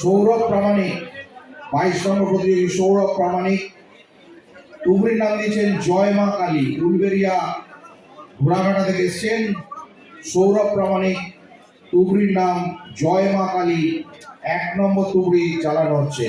সৌরভ প্রামাণিক বাইশ নম্বর প্রতিযোগী সৌরভ প্রামাণিক। তুবড়ির নাম দিয়েছেন জয় মা কালী, উলবেরিয়া ঘোড়াঘাটা থেকে এসছেন সৌরভ প্রামাণিক। টুবরির নাম জয় মা কালী, এক নম্বর টুবরি চালানো হচ্ছে।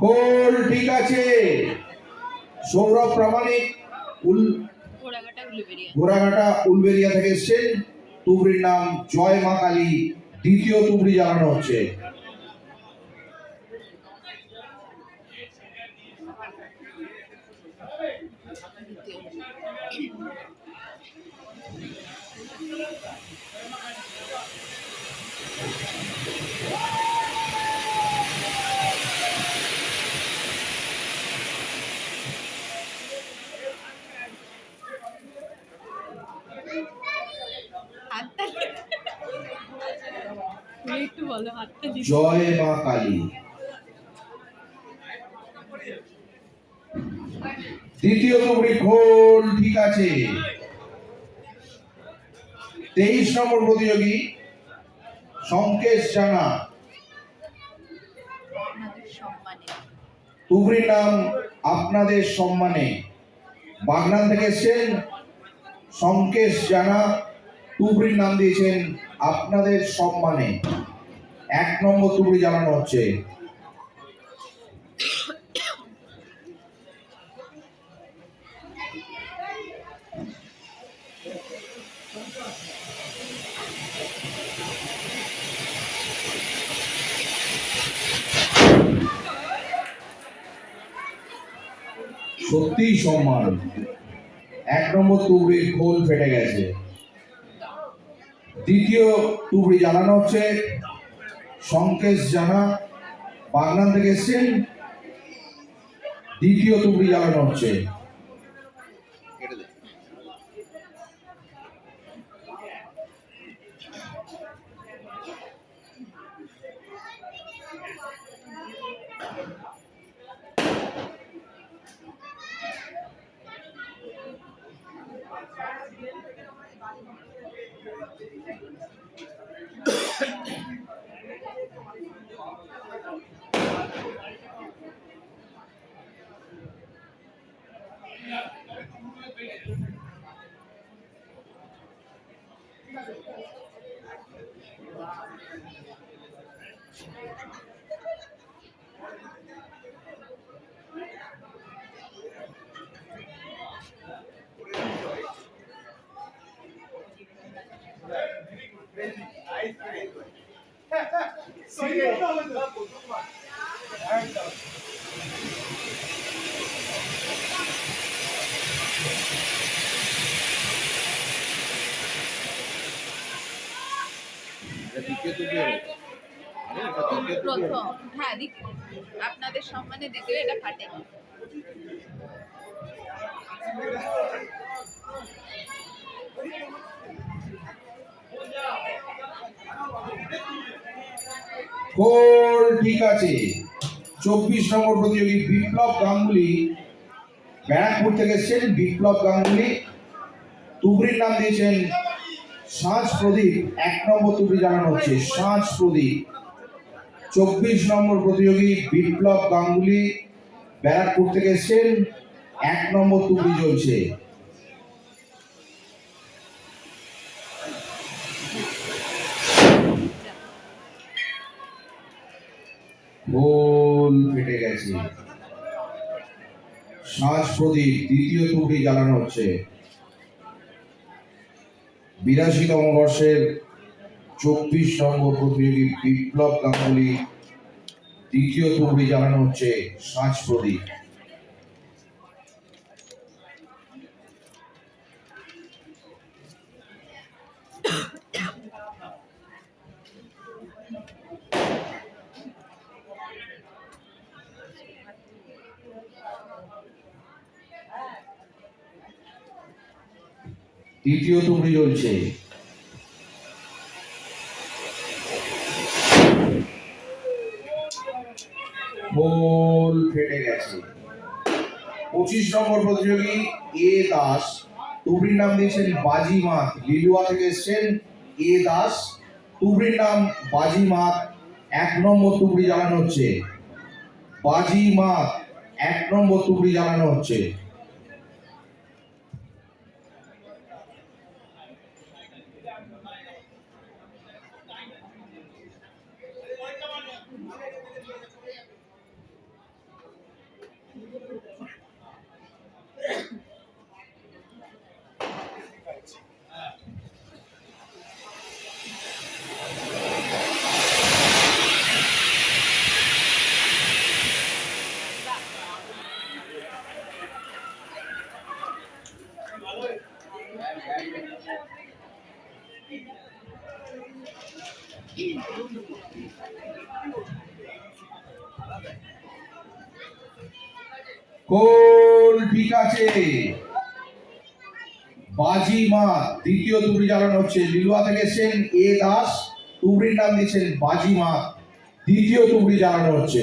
হোল ঠিক আছে। সৌরভ প্রামাণিক উল ঘোড়াঘাটা উলুবেরিয়া। থেকে এসছেন। তুবড়ির নাম জয় মা কালী দ্বিতীয় তুবড়ি জ্বালানো হচ্ছে। জয় মা কালী। দ্বিতীয় তুবড়ি খোল ঠিক আছে। তেইশ নম্বর প্রতিযোগী সংকেশ জানা। আপনাদের সম্মানে। তুবড়ির নাম আপনাদের সম্মানে। বাগনান থেকে এসছেন সংকেশ জানা। তুবড়ির নাম দিয়েছেন আপনাদের সম্মানে। এক নম্বর তুবড়ি জানানো হচ্ছে। সত্যিই সম্মান। এক নম্বর তুবড়ির খোল ফেটে গেছে। দ্বিতীয় তুবড়ি জ্বালানো হচ্ছে সংকেশ জানা বাগনান থেকে এসছেন দ্বিতীয় তুবড়ি জানানো হচ্ছে Sorry, I don't. প্রথম। হ্যাঁ দ্বিতীয়। আপনাদের সম্মানে দ্বিতীয় এটা ফাটে। ঠিক আছে। চব্বিশ নম্বর প্রতিযোগী বিপ্লব গাঙ্গুলি ব্যারাকপুর থেকে এসছেন বিপ্লব গাঙ্গুলি। তুবড়ির নাম দিয়েছেন সাঁঝ প্রদীপ, এক নম্বর তুবড়ি জানানো হচ্ছে সাঁঝ প্রদীপ। চব্বিশ নম্বর প্রতিযোগী বিপ্লব গাঙ্গুলি ব্যারাকপুর থেকে এসছেন, এক নম্বর তুবড়ি চলছে। ফেটে গেছে। সাজ প্রদীপ, দ্বিতীয় তুবড়ি জ্বালানো হচ্ছে। বিরাশিতম বর্ষের চব্বিশ নম্বর প্রতিযোগী বিপ্লব গাঙ্গুলি দ্বিতীয় তুবড়ি জানানো হচ্ছে সাঁচ প্রদীপ। তুবড়ি জ্বলছে খোল ফেটে গেছে। পঁচিশ নম্বর প্রতিযোগী এ দাস, তুবড়ির নাম দিয়েছেন বাজিমাত লিলুয়া থেকে এসছেন এ দাস, তুবড়ির নাম বাজি বাজিমাত এক নম্বর তুবড়ি জ্বালানো হচ্ছে। বাজি বাজিমাত এক নম্বর তুবড়ি জ্বালানো হচ্ছে। কোল, ঠিক আছে। বাজি মা, দ্বিতীয় তুবড়ি জ্বালানো হচ্ছে। লিলুয়া থেকে এসছেন এ দাস তুবড়ির নাম দিয়েছেন বাজি মা। দ্বিতীয় তুবড়ি জ্বালানো হচ্ছে।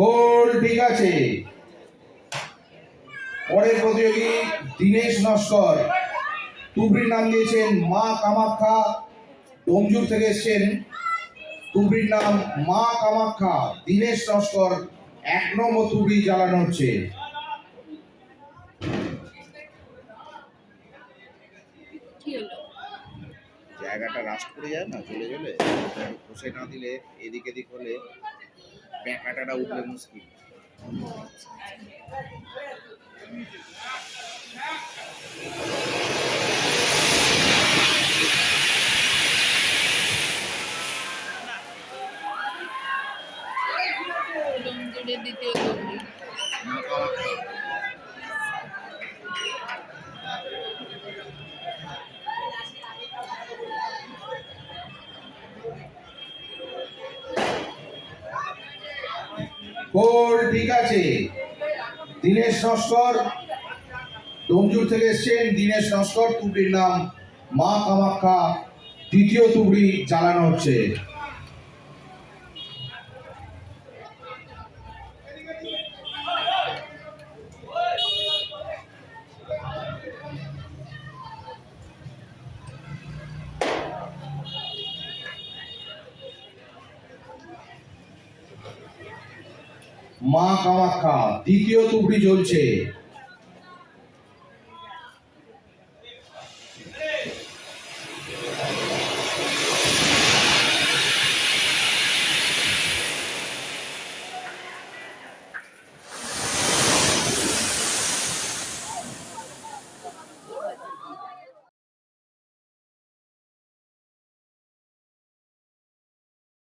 কোল ঠিক আছে। পরের প্রতিযোগী দীনেশ নস্কর। তুবড়ির নাম দিয়েছেন মা কামাখ্যা। ডোমজুর থেকে এসছেন তুবড়ির নাম মা কামাখ্যা। দীনেশ নস্কর এক নম্বর তুবড়ি জ্বালানো হচ্ছে। জায়গাটা রাস্ট করে যায় না চলে গেলে? কষে না দিলে এদিক এদিক হলে প্যাঁকাটাটা উঠলে মুশকিল। দ্বিতীয় কোল ঠিক আছে। দীনেশ নস্কর ডোমজুর থেকে এসছেন। দীনেশ নস্কর তুবড়ির নাম মা কামাখ্যা দ্বিতীয় তুবড়ি চালানো হচ্ছে। মা কামাখ্যা দ্বিতীয় তুবড়ি জ্বলছে।